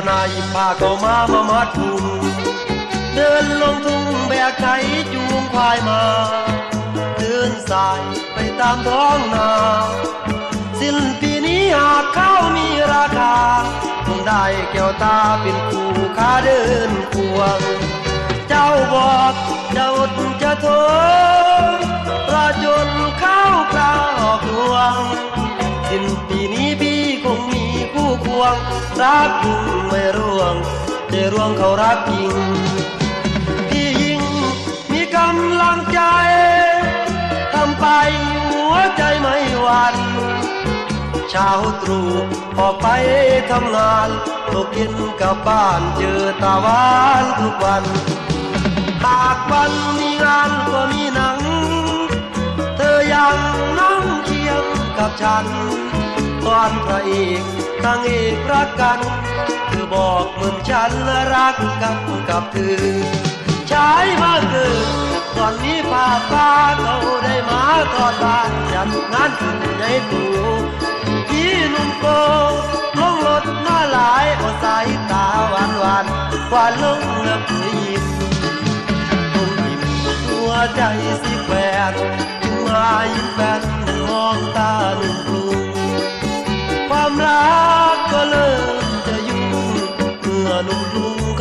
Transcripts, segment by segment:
วนายพาเข้ามามามัดถุงเดินลงทุ่งแบกไถจูงควายมาเดินสายไปตามท้องนา สิ้นปีนี้หากข้าวมีราคาคงได้แก้วตาเป็นคู่ค้าเดินควง เจ้าบอกจะอดจะทน วง รักยิ่งไม่ร่วงใจร่วงเขารักยิงพี่ยิ่งมีกำลังใจทำไปหัวใจไม่หวั่นเช้าตรู่ออกไปทำงานตกเย็นกลับบ้านเจอตาหวานทุกวัน หากวันมีงานก็มีหนัง เธอยังนั่งเคียงกับฉัน ตอนพระเอกนางเอกรักกัน เธอบอกเหมือนฉันรักกันกับเธอใช้มาเกิดก่อนนี้ผ่าฟ้าเขาได้มาทอดบ้านจัดงานขึ้นในตูพี่นุ่มโกลงรถมาหลายอาสายตาหวานหวานๆหวาลงนับยิ้มคงยิ้มหัวใจสิแปด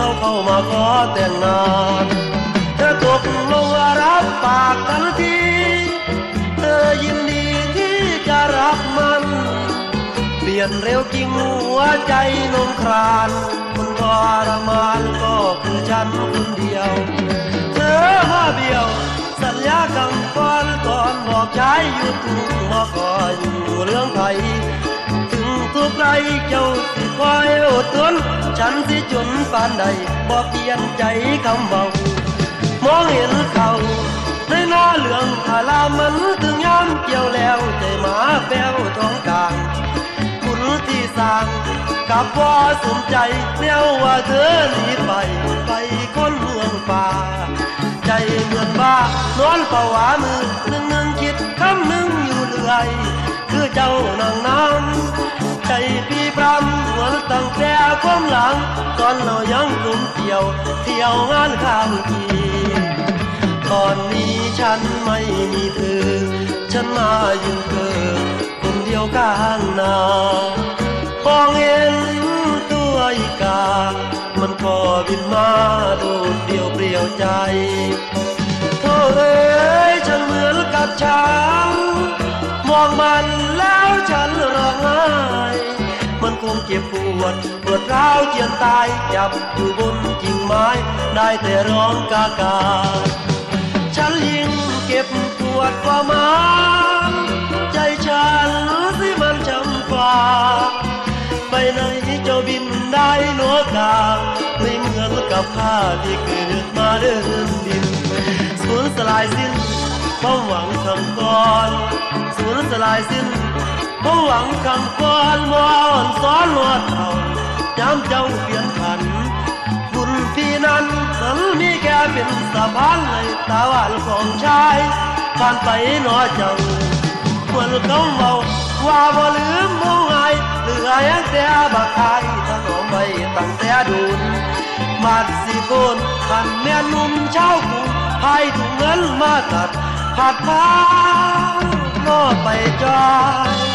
เขาเข้ามาขอแต่งงานเธอตกลงรับปากทันทีเธอยินดีที่จะรับมัน เปลี่ยนเร็วจริงหัวใจนงครานคนทรมานก็คือฉันคนเดียว เธอมาเบี้ยว สัญญาคำก่อนก่อนบอกใจอยู่ทุกมาขออยู่เรื่องไทย ถึงทุกไรเจ้าสิคอยอดทนฉันสิจนปานใดบอกเปลี่ยนใจคำเบามองเห็นเขาในหน้าเหลืองพาลามันถึงยามเกี่ยวแล้วใจหมาแป้วท้องกลางบุญที่สร้างกับว่าสมใจแนวว่าเธอหนีไปไปคนเมืองป่า ใจเหมือนบ้านอนเฝ้าวามือหนึ่งหนึ่งคิดคำหนึ่งอยู่เรื่อย คือเจ้านางน้ำใจพี่พรำเหมือนตั้งแต่ความหลังตอนเรายังกลุ่มเที่ยว เที่ยวงานข้าวทีตอนนี้ฉันไม่มีเธอ ฉันมาอยู่เกิดคนเดียวกลางนาพองเห็นตัวอีกา มันก็บินมาโดดเดียวเปลี่ยวใจโธ่เอ้ยฉันเหมือนกับช้างมองมัน ฉันร้องไห้มันคงเจ็บปวดปวดร้าวเจียนตายจับอยู่บนกิ่งไม้ ได้แต่ร้องกากาฉันยิ่งเก็บปวดกว่าหมาใจฉันสิมันจำกว่าไปไหนเจ้าบินได้หนัวกาไม่เหมือนกับข้าที่เกิดมาเดินดินสูญสลายสิ้นความหวังคำก่อนสูญสลายสิ้น ความหวังคำก่อนมอนซ้อนลวดเขาย้ำเจ้าเปลี่ยนผัน บุญพี่นั้นนั้นมีแค่เป็นสะพานในตาหวานของชายผ่านไปหนอเจ้าเหมือนเขาเมาว่าบ่ลืมมองไงเหลือยังแต่บักไทยถนอมไว้ตั้งแต่ดุนมาดสิโกนพันแม่นุ่มเช้ากูพายถุงเงินมาตัดผัดผ้าก็ไปจอย